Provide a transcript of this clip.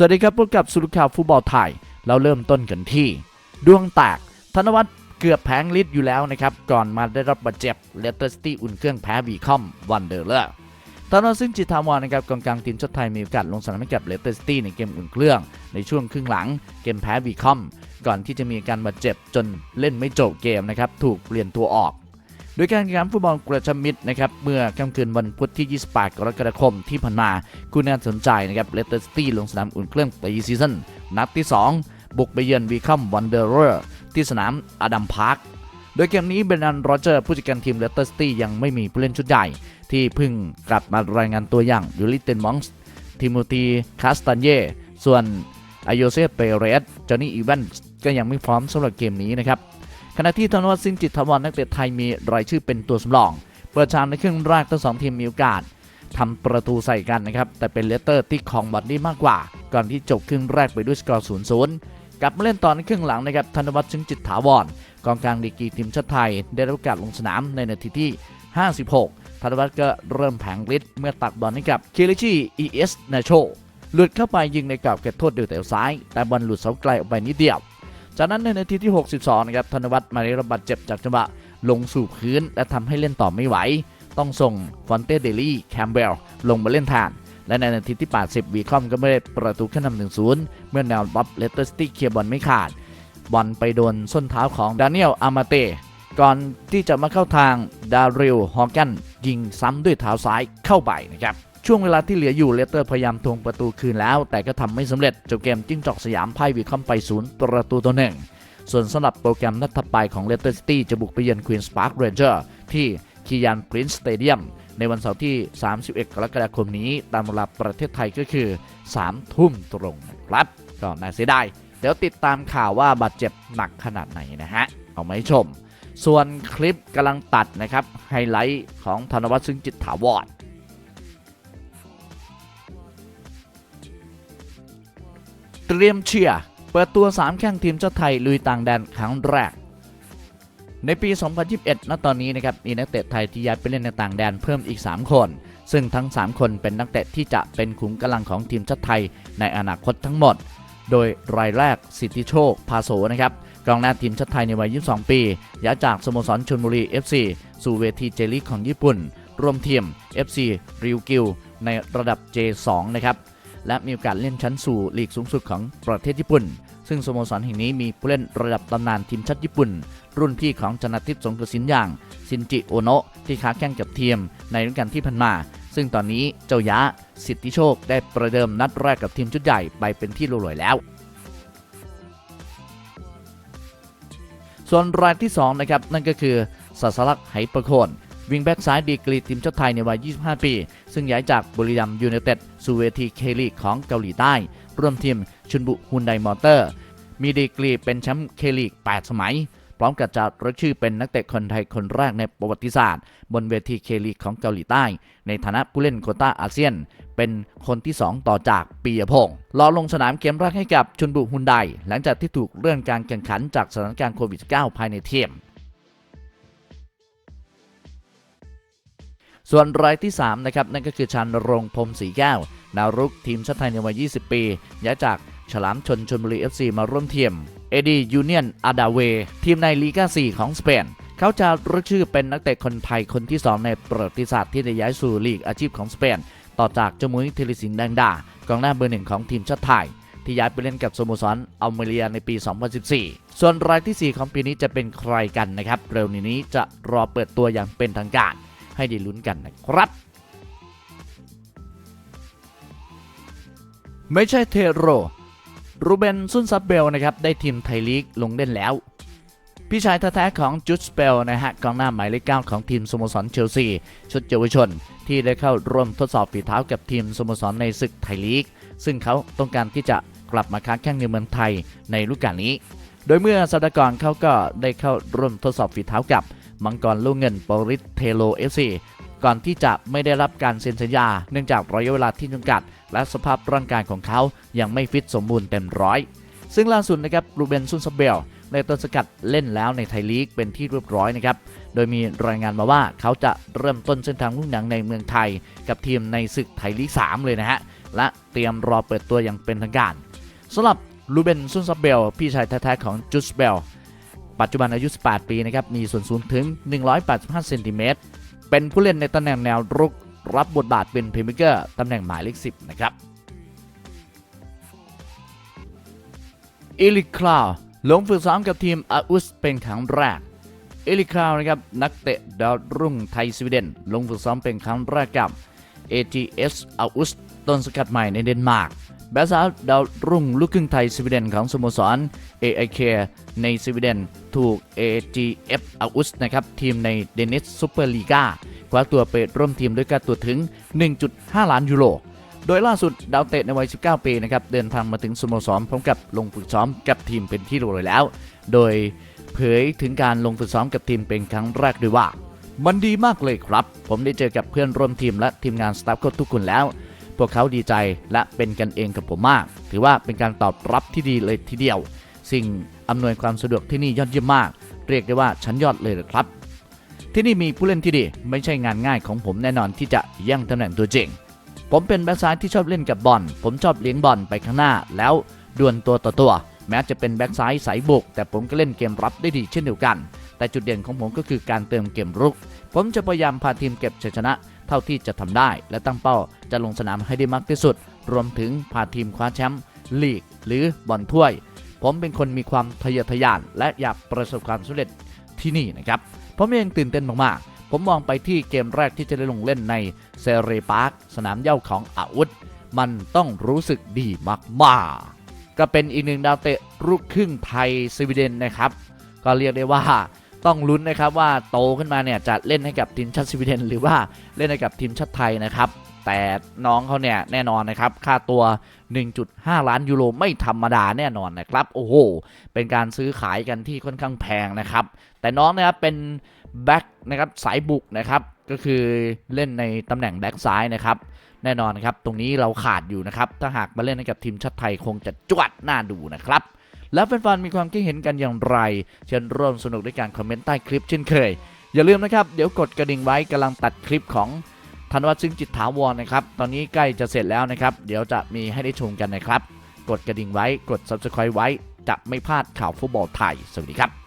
สวัสดีครับพบกับสุรุข่าวฟุตบอลไทย เราเริ่มต้นกันที่ ดวงแตกธนวัฒน์เกือบแผงลิดอยู่แล้วนะครับ ก่อนมาได้รับบาดเจ็บเลสเตอร์ซิตี้อุ่นเครื่องแพ้วีคอมวันเดอร์เลอร์ธนวัฒน์ซึ่งจิตรามรนะครับกองกลางทีมชาติไทยมีโอกาสลงสนามให้กับเลสเตอร์ซิตี้ในเกมอุ่นเครื่อง ในช่วงครึ่งหลังเกมแพ้วีคอมก่อนที่จะมีการบาดเจ็บจนเล่นไม่จบเกมนะครับถูกเปลี่ยนตัวออก โดยการแข่งขันฟุตบอลกระชับมิตรนะครับเมื่อค่ำคืนวันพุธที่ 28 กรกฎาคมที่ผ่านมาคู่น่าสนใจนะครับเลสเตอร์ซิตี้ลงสนามอุ่นเครื่องปีซีซั่นนัดที่ 2 บุกไปเยือนวีคัมวันเดอร์เรอร์ที่สนามอดัมพาร์คโดยเกมนี้เบรนันโรเจอร์ผู้จัดการทีมเลสเตอร์ซิตี้ยังไม่มีผู้เล่นชุดใหญ่ ที่เพิ่งกลับมารายงานตัวอย่างยูริเตนมองส์ทิโมธีคาสตันเย่ส่วนอโยเซเปเรสจอห์นนี่อีแวนก็ยังไม่พร้อมสำหรับเกมนี้นะครับ ขณะที่ธนวัฒน์สินจิตถาวรนักเตะไทยมีรายชื่อเป็นตัวสำรอง เปิดฉากในครึ่งแรกทั้งสองทีมมีโอกาสทำประตูใส่กันนะครับ แต่เป็นเลสเตอร์ที่ของบอลได้มากกว่า ก่อนที่จบครึ่งแรกไปด้วยสกอร์ 0-0 กลับมาเล่นต่อในครึ่งหลังนะครับธนวัฒน์สินจิตถาวรกองกลางดีกีทีมชาติไทย ได้รับโอกาสลงสนามในนาทีที่ 56ธนวัฒน์ก็เริ่มแผงฤทธิ์เมื่อตัดบอลให้กับเคลิชีเอเอสนาโชหลุดเข้าไปยิงในกรอบเขตโทษด้วยเตะซ้าย แต่บอลหลุดเสาไกลออกไปนิดเดียว จากนั้นในนาทีที่ 62 นะครับธนวัฒน์มาได้รับบาดเจ็บจากจังหวะลงสู่พื้น และทำให้เล่นต่อไม่ไหว ต้องส่งฟอนเต้เดลี่แคมเบลลงมาเล่นแทนและในนาทีที่ 80 วีคอมก็ไม่ได้ประตูขึ้นนำ1-0เมื่อแนวบัฟเลสเตอร์ซิตี้เคลียร์บอลไม่ขาด บอลไปโดนส้นเท้าของดานิเอลอามาเตก่อนที่จะมาเข้าทางดาริลฮอร์แกนยิงซ้ำด้วยเท้าซ้ายเข้าไปนะครับ ช่วงเวลาที่เหลืออยู่เลสเตอร์พยายามทวงประตูคืนแล้ว แต่ก็ทำไม่สำเร็จจบเกมจิ้งจอกสยามพ่ายวีคอมไปศูนย์ประตูต่อหนึ่งส่วนสำหรับโปรแกรมนัดถัดไปของเลสเตอร์ซิตี้จะบุกไปเยือนควีนส์พาร์คเรนเจอร์ที่คียันปรินซ์สเตเดียมในวันเสาร์ที่ 31 กรกฎาคมนี้ ตามเวลาประเทศไทยก็คือ 3 ทุ่มตรงนะครับ ก็น่าเสียดาย เดี๋ยวติดตามข่าวว่าบาดเจ็บหนักขนาดไหนนะฮะ เอามาให้ชม ส่วนคลิปกำลังตัดนะครับ ไฮไลท์ของธนวัฒน์ซึ่งจิตถาวร เตรียมเชียร์เปิดตัว 3 แข้งทีมชาติไทย ลุยต่างแดนครั้งแรก ในปี 2021 ณ ตอนนี้นะครับมีนักเตะไทยที่ย้ายไปเล่นในต่างแดนเพิ่มอีก 3 คน ซึ่งทั้ง 3 คนเป็นนักเตะที่จะเป็นขุมกำลังของทีมชาติไทยในอนาคตทั้งหมด โดยรายแรกสิทธิโชค พาโสนะครับกองหน้าทีมชาติไทยในวัย 22 ปีย้ายจากสโมสรชลบุรี FC สู่เวทีเจลีกของญี่ปุ่นร่วมทีม FC ริวกิวในระดับ J2 นะครับ และมีโอกาสเล่นชั้นสู่ลีกสูงสุดของประเทศญี่ปุ่น ซึ่งสโมสรแห่งนี้มีผู้เล่นระดับตำนานทีมชาติญี่ปุ่น รุ่นพี่ของชนะทิพย์สงกระสินอย่าง ซินจิโอโนะที่ค้าแข่งกับทีมในฤดูกาลที่ผ่านมา ซึ่งตอนนี้เจ้ายะสิทธิโชคได้ประเดิมนัดแรกกับทีมชุดใหญ่ไปเป็นที่รู้ลอยแล้วส่วนรายที่2นะครับนั่นก็คือสัสลักไหประโคน วิงแบ็กซ้ายดีกรีทีมชาติไทยในวัย 25 ปี ซึ่งย้ายจากบุรีรัมย์ยูไนเต็ดสู่เวทีเคลีกของเกาหลีใต้ ร่วมทีมชุนบุฮุนไดมอเตอร์ มีดีกรีเป็นแชมป์เคลีก 8 สมัย พร้อมกับจะรักชื่อเป็นนักเตะคนไทยคนแรกในประวัติศาสตร์ บนเวทีเคลีกของเกาหลีใต้ ในฐานะผู้เล่นโคต้าอาเซียน เป็นคนที่ 2 ต่อจากปียพงศ์รอลงสนามเกมแรกให้กับชุนบุฮุนไดหลังจากที่ถูกเลื่อนการแข่งขันจากสถานการณ์โควิด -19 ภายในทีม ส่วนรายที่3นะครับนั่นก็คือชันรงพรมศรีแก้วดาวรุกทีมชาติไทยในวัย 20 ปีย้ายจากฉลามชนชนบุรี FC มาร่วมทีมเอดียูเนียนอาดาเวทีมในลีกา 4 ของสเปนเขาจะรู้ชื่อเป็นนักเตะคนไทยคนที่ 2 ในประวัติศาสตร์ที่ได้ย้ายสู่ลีกอาชีพของสเปน ต่อจากเจามุ้ยเทลิสินแดงดากองหน้าเบอร์หนึ่งของทีมชาติไทย ที่ย้ายไปเล่นกับสโมสรอัลเมเรียในปี 2014 ส่วนรายทีสี่4 ของปีนี้จะเป็นใครกันนะครับ เร็วนี้จะรอเปิดตัวอย่างเป็นทางการ ให้ได้ลุ้นกันนะครับไม่ใช่เทโรรูเบนซุนซับเบลนะครับได้ทีมไทยลีกลงเล่นแล้ว พี่ชายแท้ๆของจุดสเปลนะฮะกองหน้าหมายเลขเก้าของทีมสโมสรเชลซีชุดเยาวชน ที่ได้เข้าร่วมทดสอบฝีเท้ากับทีมสโมสรในศึกไทยลีก ซึ่งเขาต้องการที่จะกลับมาค้าแข่งในเมืองไทยในฤดูกาลนี้ โดยเมื่อสัปดาห์ก่อนเขาก็ได้เข้าร่วมทดสอบฝีเท้ากับ มังกรลูกเงินปริสเทโลเอฟซีก่อนที่จะไม่ได้รับการเซ็นสัญญา เนื่องจากระยะเวลาที่จำกัด และสภาพร่างกายของเขายังไม่ฟิตสมบูรณ์เต็มร้อย ซึ่งล่าสุดนะครับรูเบนซุนซับเบลในต้นสกัดเล่นแล้วในไทยลีกเป็นที่เรียบร้อยนะครับ โดยมีรายงานมาว่าเขาจะเริ่มต้นเส้นทางลูกหนังในเมืองไทย กับทีมในศึกไทยลีก 3 เลยนะฮะ และเตรียมรอเปิดตัวอย่างเป็นทางการสำหรับลูเบนซุนซับเบล พี่ชายแท้ๆของจูสเบล ปัจจุบันอายุ 18 ปีนะครับ มีส่วนสูงถึง 185 เซนติเมตร เป็นผู้เล่นในตำแหน่งแนวรุก รับบทบาทเป็นเพลย์เมเกอร์ตำแหน่งหมายเลข 10 นะครับเอลิคลาวลงฝึกซ้อมกับทีมอาอุสเป็นครั้งแรกเอลิคลาวนะครับนักเตะดาวรุ่งไทยสวีเดน ลงฝึกซ้อมเป็นครั้งแรกกับ AGS อาอุสต้นสกัดใหม่ในเดนมาร์ก แบสาดาวรุ่งลูกครึ่งไทยสวีเดนของสโมสร AIK ในสวีเดนถูก AGF อาอุสนะครับทีมในเดนิสซูเปอร์ลีกาคว้าตัวไปร่วมทีมด้วยค่าตัวถึง 1.5 ล้านยูโร โดยล่าสุดดาวเตะในวัย 19 ปีนะครับเดินทางมาถึงสโมสรพร้อมกับลงฝึกซ้อมกับทีมเป็นที่รียบร้อยแล้ว โดยเผยถึงการลงฝึกซ้อมกับทีมเป็นครั้งแรกด้วยว่า มันดีมากเลยครับ ผมได้เจอกับเพื่อนร่วมทีมและทีมงานสตาฟโค้ชทุกคนแล้ว พวกเขาดีใจและเป็นกันเองกับผมมาก ถือว่าเป็นการตอบรับที่ดีเลยทีเดียว สิ่งอำนวยความสะดวกที่นี่ยอดเยี่ยมมาก เรียกได้ว่าชั้นยอดเลยครับ ที่นี่มีผู้เล่นที่ดี ไม่ใช่งานง่ายของผมแน่นอนที่จะแย่งตำแหน่งตัวจริง ผมเป็นแบ็กซ้ายที่ชอบเล่นกับบอล ผมชอบเลี้ยงบอลไปข้างหน้า แล้วดวลตัวต่อตัว แม้จะเป็นแบ็กซ้ายสายบุก แต่ผมก็เล่นเกมรับได้ดีเช่นเดียวกัน แต่จุดเด่นของผมก็คือการเติมเกมรุก ผมจะพยายามพาทีมเก็บชัยชนะ เท่าที่จะทำได้ และตั้งเป้าจะลงสนามให้ได้มากที่สุด รวมถึงพาทีมคว้าแชมป์ลีก หรือบอลถ้วย ผมเป็นคนมีความทะเยอทะยาน และอยากประสบความสำเร็จที่นี่นะครับผมเองตื่นเต้นมากๆ ผมมองไปที่เกมแรกที่จะได้ลงเล่นในเซเรปาร์คสนามเย้าของอาวุธ มันต้องรู้สึกดีมากๆ ก็เป็นอีกหนึ่งดาวเตะลูกครึ่งไทยสวีเดนนะครับ ก็เรียกได้ว่า ต้องลุ้นนะครับว่าโตขึ้นมาเนี่ยจะเล่นให้กับทีมชาติสวีเดนหรือว่าเล่นให้กับทีมชาติไทยนะครับแต่น้องเขาเนี่ยแน่นอนนะครับค่าตัว 1.5 ล้านยูโรไม่ธรรมดาแน่นอนนะครับโอ้โหเป็นการซื้อขายกันที่ค่อนข้างแพงนะครับแต่น้องนะครับเป็นแบ็กนะครับสายบุกนะครับก็คือเล่นในตำแหน่งแบ็กซ้ายนะครับแน่นอนนะครับตรงนี้เราขาดอยู่นะครับถ้าหากมาเล่นให้กับทีมชาติไทยคงจะจวดน่าดูนะครับ แล้วแฟนๆมีความคิดเห็นกันอย่างไร เชิญร่วมสนุกด้วยการคอมเมนต์ใต้คลิปเช่นเคย อย่าลืมนะครับ เดี๋ยวกดกระดิ่งไว้กำลังตัดคลิปของธนวัฒน์ซึ่งจิตถาวรนะครับ ตอนนี้ใกล้จะเสร็จแล้วนะครับ เดี๋ยวจะมีให้ได้ชมกันนะครับ กดกระดิ่งไว้ กด subscribe ไว้ จะไม่พลาดข่าวฟุตบอลไทย สวัสดีครับ